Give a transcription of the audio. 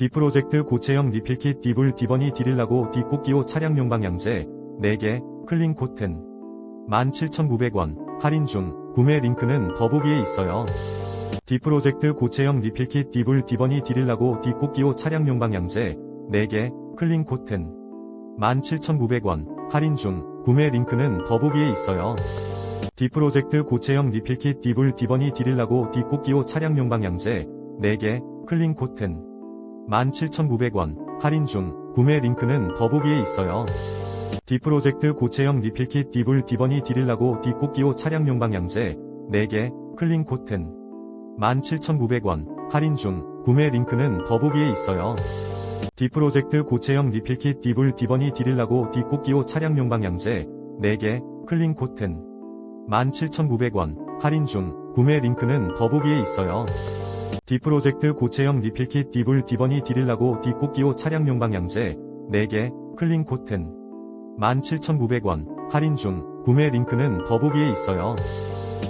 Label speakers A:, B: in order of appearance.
A: 디프로젝트 고체형 리필킷 디블 디버니 디릴라고 디꽃기호 차량용 방향제 4개 클린 코튼. 17,900원 할인 중. 구매 링크는 더보기에 있어요. 디프로젝트 고체형 리필킷 디블 디버니 디릴라고 디꽃기호 차량용 방향제 4개 클린 코튼. 17,900원 할인 중. 구매 링크는 더보기에 있어요. 디프로젝트 고체형 리필킷 디블 디버니 디릴라고 디꽃기호 차량용 방향제 4개 클린 코튼 17,900원. 할인 중. 구매 링크는 더보기에 있어요. 디프로젝트 고체형 리필킷 디블 디버니 디릴라고 디꽃기호 차량용 방향제. 4개. 클린 코튼. 17,900원. 할인 중. 구매 링크는 더보기에 있어요. 디프로젝트 고체형 리필킷 디블 디버니 디릴라고 디꽃기호 차량용 방향제. 4개. 클린 코튼. 17,900원. 할인 중. 구매 링크는 더보기에 있어요. 디프로젝트 고체형 리필킷 디블 디버니 디릴라고 디꽃기호 차량용 방향제 4개 클린 코튼 17,900원 할인 중 구매 링크는 더보기에 있어요.